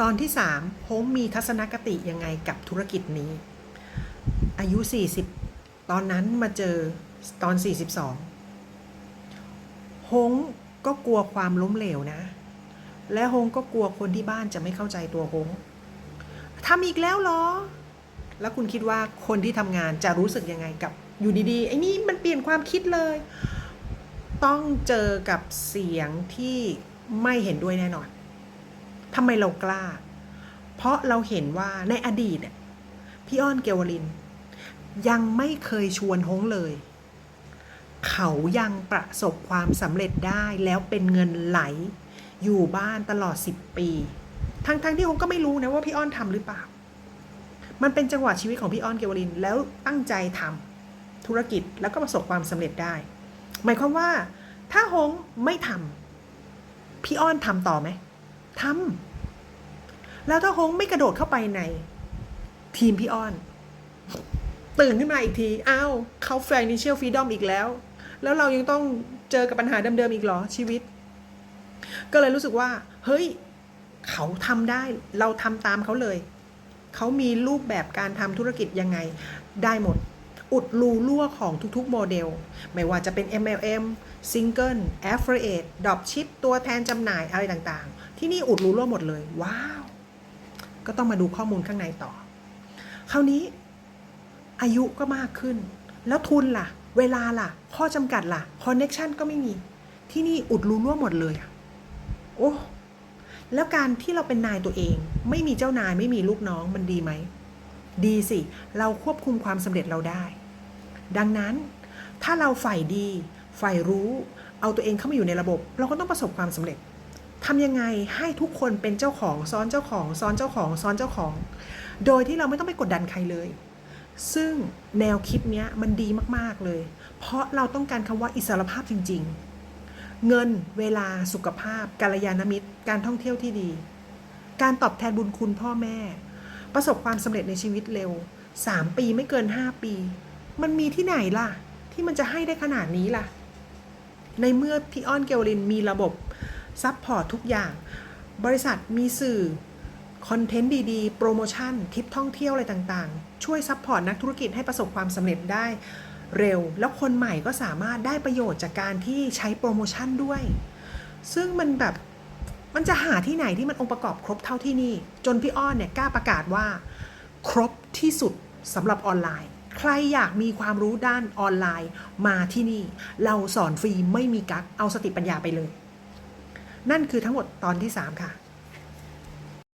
ตอนที่3โฮมมีทัศนคติยังไงกับธุรกิจนี้ อายุ 40 ตอนนั้นมาเจอตอน 42 ฮงก็กลัวความล้มเหลวนะ และฮงก็กลัวคนที่บ้านจะไม่เข้าใจตัวฮงทำอีกแล้วเหรอ แล้วคุณคิดว่าคนที่ทำงานจะรู้สึกยังไงกับอยู่ดีๆไอ้นี่มันเปลี่ยนความคิดเลย ต้องเจอกับเสียงที่ไม่เห็นด้วยแน่นอน ทำไมเรากล้า เพราะเราเห็นว่าในอดีตพี่อ้อนเกวลิน ยังไม่เคยชวนฮงเลย เขายังประสบความสำเร็จได้แล้วเป็นเงินไหล อยู่บ้านตลอด 10 ปี ทั้งๆทที่ฮงก็ไม่รู้นะว่าพี่อ้อนทำหรือเปล่า มันเป็นจังหวะชีวิตของพี่อ้อนเกวลินแล้วตั้งใจทำธุรกิจแล้วก็ประสบความสำเร็จได้ หมายความว่า ถ้าฮงไม่ทำพี่อ้อนทำต่อไหม ทำแล้วถ้าฮงไม่กระโดดเข้าไปใน ทีมพี่อ้อน ตื่นขึ้นมาอีกที อ้าวเขา financial freedom อีกแล้ว แล้วเรายังต้องเจอกับปัญหาเดิมๆอีกเหรอชีวิต ก็เลยรู้สึกว่า เฮ้ย เขาทำได้เราทำตามเขาเลย เขามีรูปแบบการทำธุรกิจยังไงได้หมดอุดรูรั่วของทุกๆ โมเดล ไม่ว่าจะเป็น MLM Single Affiliate Dropship ตัวแทนจำหน่ายอะไรต่าง ที่นี่อุดรูรั่วหมดเลย ว้าว ก็ต้องมาดูข้อมูลข้างในต่อ คราวนี้ อายุก็มากขึ้น แล้วทุนล่ะ เวลาล่ะ ข้อจำกัดล่ะคอนเน็ชันก็ไม่มี ที่นี่อุดรูรั่วหมดเลยอะโอ้แล้วการที่เราเป็นนายตัวเอง ไม่มีเจ้านายไม่มีลูกน้องมันดีไหม ดีสิ เราควบคุมความสำเร็จเราได้ ดังนั้น ถ้าเราฝ่ายดี ฝ่ายรู้ เอาตัวเองเข้ามาอยู่ในระบบ เราก็ต้องประสบความสำเร็จ ทำยังไงให้ทุกคนเป็นเจ้าของซ้อนเจ้าของ ซ้อนเจ้าของซ้อนเจ้าของ โดยที่เราไม่ต้องไปกดดันใครเลย ซึ่งแนวคิดเนี้ยมันดีมากๆเลย เพราะเราต้องการคำว่าอิสรภาพจริง ๆ เงินเวลาสุขภาพกาลยานมิตร การท่องเที่ยวที่ดี การตอบแทนบุญคุณพ่อแม่ ประสบความสำเร็จในชีวิตเร็ว 3 ปีไม่เกิน 5 ปี มันมีที่ไหนล่ะ ที่มันจะให้ได้ขนาดนี้ล่ะ ในเมื่อพี่อ้อนเกลลินมีระบบ ซัพพอร์ตทุกอย่าง บริษัทมีสื่อคอนเทนต์ดีๆ โปรโมชั่นทริปท่องเที่ยวอะไรต่างๆ ช่วยซัพพอร์ตนักธุรกิจให้ประสบความสำเร็จได้เร็ว แล้วคนใหม่ก็สามารถได้ประโยชน์จากการที่ใช้โปรโมชั่นด้วย ซึ่งมันแบบมันจะหาที่ไหนที่มันองค์ประกอบครบเท่าที่นี่ จนพี่อ้อนเนี่ยกล้าประกาศว่า ครบที่สุดสำหรับออนไลน์ ใครอยากมีความรู้ด้านออนไลน์มาที่นี่ เราสอนฟรีไม่มีกักเอาสติปัญญาไปเลย นั่นคือทั้งหมดตอนที่ 3 ค่ะ